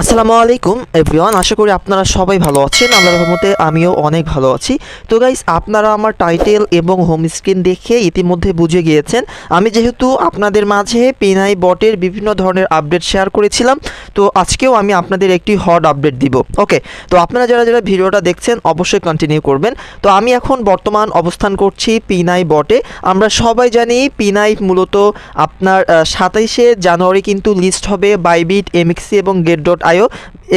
আসসালামু আলাইকুম, এভরিওয়ান, আশা করি আপনারা সবাই ভালো আছেন। আল্লাহ রহমতে আমিও অনেক ভালো আছি। তো গাইস আপনারা আমার টাইটেল এবং হোম স্ক্রিন দেখে ইতিমধ্যে বুঝে গিয়েছেন। আমি যেহেতু আপনাদের মাঝে পেনাই বটের বিভিন্ন ধরনের আপডেট শেয়ার করেছিলাম, তো আজকেও আমি আপনাদের একটি হট আপডেট দিব। ওকে তো আপনারা যারা যারা ভিডিওটা দেখছেন, অবশ্যই কন্টিনিউ করবেন। তো আমি এখন বর্তমান অবস্থান করছি পিনাই বটে আমরা সবাই জানি পিনাই মূলত আপনার সাতাইশে জানুয়ারি কিন্তু লিস্ট হবে বাইবিট এমএক্সি এবং গেট ডট আইও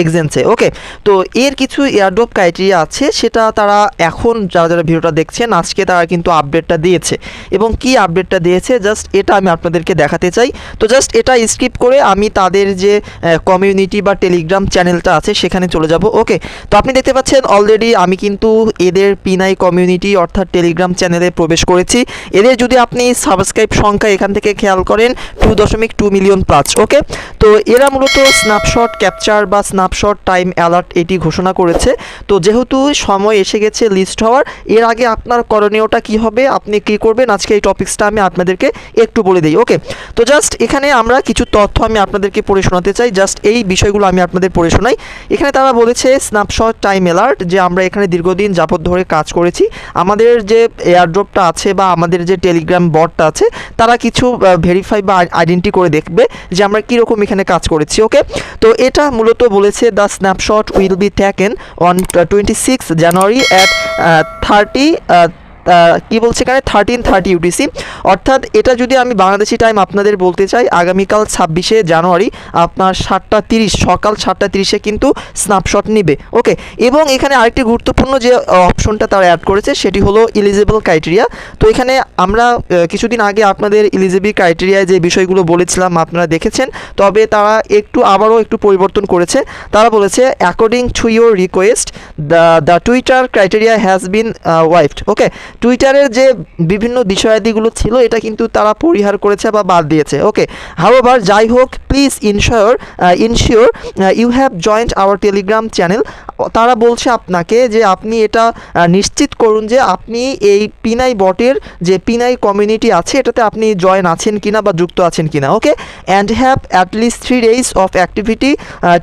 এক্সেন্সে ওকে তো এর কিছু এয়ারড্রপ ক্রাইটেরিয়া আছে, সেটা তারা এখন যারা যারা ভিডিওটা দেখছেন, আজকে তারা কিন্তু আপডেটটা দিয়েছে। এবং কি আপডেটটা দিয়েছে জাস্ট এটা আমি আপনাদেরকে দেখাতে চাই। তো জাস্ট এটা স্কিপ করে আমি তাদের যে কমিউনিটি বা টেলিগ্রাম চ্যানেলটা আছে, সেখানে চলে যাব। ওকে তো আপনি দেখতে পাচ্ছেন অলরেডি আমি কিন্তু এদের পিনাই কমিউনিটি অর্থাৎ টেলিগ্রাম চ্যানেলে প্রবেশ করেছি। এদের যদি আপনি সাবস্ক্রাইব সংখ্যা এখান থেকে খেয়াল করেন টু দশমিক টু মিলিয়ন প্লাস ওকে তো এরা মূলত স্ন্যাপশট ক্যাপচার বা স্ন্যাপশট, টাইম অ্যালার্ট এটি ঘোষণা করেছে। তো যেহেতু সময় এসে গেছে লিস্ট হওয়ার, এর আগে আপনার করণীয়টা কি হবে, আপনি কি করবেন, আজকে এই টপিক্সটা আমি আপনাদেরকে একটু বলে দিই, ওকে? তো জাস্ট এখানে আমরা কিছু তথ্য আমি আপনাদেরকে পড়ে শোনাতে চাই, জাস্ট এই বিষয়গুলো আমি আপনাদের পড়ে শোনাই। এখানে তারা বলেছে, স্ন্যাপশট, টাইম অ্যালার্ট, যে আমরা এখানে দীর্ঘদিন যাবত ধরে কাজ করেছি, আমাদের যে এয়ারড্রপটা আছে বা আমাদের যে টেলিগ্রাম বটটা আছে, তারা কিছু ভেরিফাই বা আইডেন্টি করে দেখবে যে আমরা কীরকম এখানে কাজ করেছি, ওকে? তো এটা মূলত বলেছে the snapshot will be taken on twenty six January at thirty কি বলছে এখানে? থার্টিন থার্টি ইউটিসি অর্থাৎ এটা যদি আমি বাংলাদেশি টাইম আপনাদের বলতে চাই, আগামীকাল ছাব্বিশে জানুয়ারি আপনার সাতটা তিরিশ, সকাল সাতটা তিরিশে কিন্তু স্ন্যাপশট নিবে। ওকে এবং এখানে আরেকটি গুরুত্বপূর্ণ যে অপশনটা তারা অ্যাড করেছে, সেটি হলো ইলিজিবল ক্রাইটেরিয়া তো এখানে আমরা কিছুদিন আগে আপনাদের ইলিজিবল ক্রাইটেরিয়ায় যে বিষয়গুলো বলেছিলাম, আপনারা দেখেছেন। তবে তারা একটু আবারও একটু পরিবর্তন করেছে। তারা বলেছে according to your request the the Twitter criteria has been waived okay টুইটারের যে বিভিন্ন বিষয়াদিগুলো ছিল, এটা কিন্তু তারা পরিহার করেছে বা বাদ দিয়েছে। ওকে হাওয়েভার যাই হোক please ensure ensure you have joined our Telegram channel তারা বলছে আপনাকে যে আপনি এটা নিশ্চিত করুন যে আপনি এই পিনাই বটের যে পিনাই কমিউনিটি আছে, এটাতে আপনি জয়েন আছেন কিনা বা যুক্ত আছেন কিনা okay and have at least three days of activity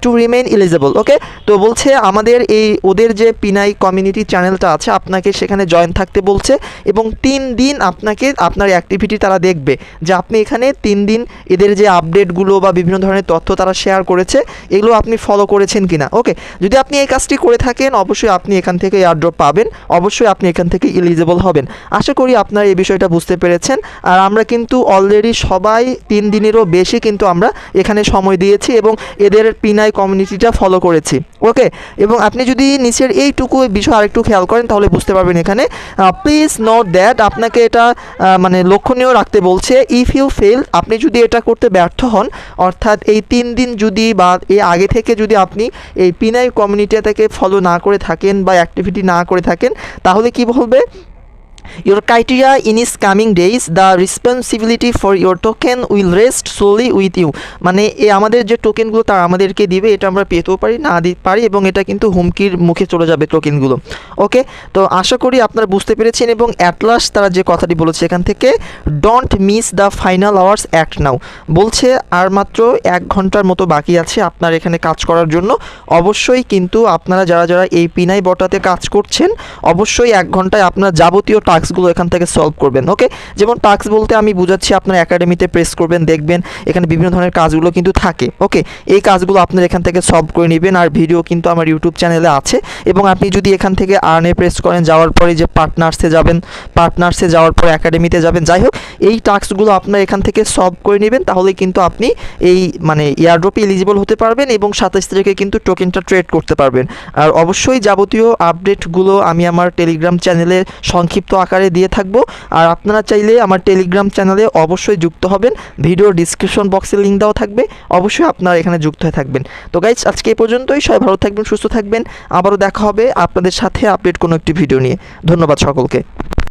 to remain eligible okay তো বলছে আমাদের এই, ওদের যে পিনাই কমিউনিটি চ্যানেলটা আছে, আপনাকে সেখানে জয়েন থাকতে বলছে এবং তিন দিন আপনাকে, আপনার অ্যাক্টিভিটি তারা দেখবে যে আপনি এখানে তিন দিন এদের যে আপডেটগুলো বা বিভিন্ন ধরনের তথ্য তারা শেয়ার করেছে, এগুলো আপনি ফলো করেছেন কিনা ওকে যদি আপনি এই কাজটি করে থাকেন, অবশ্যই আপনি এখান থেকে এয়ারড্রপ পাবেন, অবশ্যই আপনি এখান থেকে এলিজিবল হবেন। আশা করি আপনারা এই বিষয়টা বুঝতে পেরেছেন। আর আমরা কিন্তু অলরেডি সবাই তিন দিনেরও বেশি কিন্তু আমরা এখানে সময় দিয়েছি এবং এদের পিনাই কমিউনিটিটা ফলো করেছি। ওকে? এবং আপনি যদি নিচের এইটুকু বিষয় আরেকটু খেয়াল করেন, তাহলে বুঝতে পারবেন এখানে। প্লিজ নোট দ্যাট আপনাকে এটা মানে লক্ষণীয় রাখতে বলছে ইফ ইউ ফেল আপনি যদি এটা করতে ব্যর্থ হন, অর্থাৎ এই তিন দিন যদি বা এই আগে থেকে যদি আপনি এই পিনাই কমিউনিটিটাকে ফলো না করে থাকেন বা অ্যাক্টিভিটি না করে থাকেন তাহলে কি বলবে? Your criteria in is coming days, the responsibility for your token will rest solely with you. মানে এ আমাদের যে টোকেনগুলো তারা আমাদেরকে দিবে এটা আমরা পেতেও পারি না দিতে পারি এবং এটা কিন্তু হুমকির মুখে চলে যাবে টোকেনগুলো ওকে তো আশা করি আপনারা বুঝতে পেরেছেন এবং অ্যাট লাস্ট তারা যে কথাটি বলেছে এখান থেকে don't miss the final hours act now বলছে আর মাত্র এক ঘণ্টার মতো বাকি আছে আপনার এখানে কাজ করার জন্য। অবশ্যই কিন্তু আপনারা যারা যারা এই পিনাই বটাতে কাজ করছেন অবশ্যই এক ঘন্টায় আপনার যাবতীয় টাস্কগুলো এখান থেকে সলভ করবেন, ওকে? যেমন টাস্ক বলতে আমি বুঝাচ্ছি, আপনার একাডেমিতে প্রেস করবেন, দেখবেন, এখানে বিভিন্ন ধরনের কাজগুলো কিন্তু থাকে, ওকে? এই কাজগুলো আপনার এখান থেকে সলভ করে নেবেন, আর ভিডিও কিন্তু আমার ইউটিউব চ্যানেলে আছে। এবং আপনি যদি এখান থেকে আর্নে প্রেস করেন, যাওয়ার পরে যে পার্টনার্সে যাবেন, পার্টনার্সে যাওয়ার পর একাডেমিতে যাবেন, যাই হোক, এই টাস্কগুলো আপনার এখান থেকে সলভ করে নেবেন, তাহলে কিন্তু আপনি এই মানে এয়ারড্রপে এলিজিবল হতে পারবেন এবং সাতাশ তারিখে কিন্তু টোকেনটা ট্রেড করতে পারবেন। আর অবশ্যই যাবতীয় আপডেটগুলো আমি আমার টেলিগ্রাম চ্যানেলে সংক্ষিপ্ত আকারে দিয়ে থাকব। আর আপনারা চাইলে আমার টেলিগ্রাম চ্যানেলে অবশ্যই যুক্ত হবেন। ভিডিও ডিসক্রিপশন বক্সে লিঙ্ক দেওয়া থাকবে। অবশ্যই আপনারা এখানে যুক্ত হয়ে থাকবেন। তো গাইজ আজকে এই পর্যন্তই। সবাই ভালো থাকবেন, সুস্থ থাকবেন। আবারও দেখা হবে আপনাদের সাথে আপডেট কোনো একটি ভিডিও নিয়ে। ধন্যবাদ সকলকে।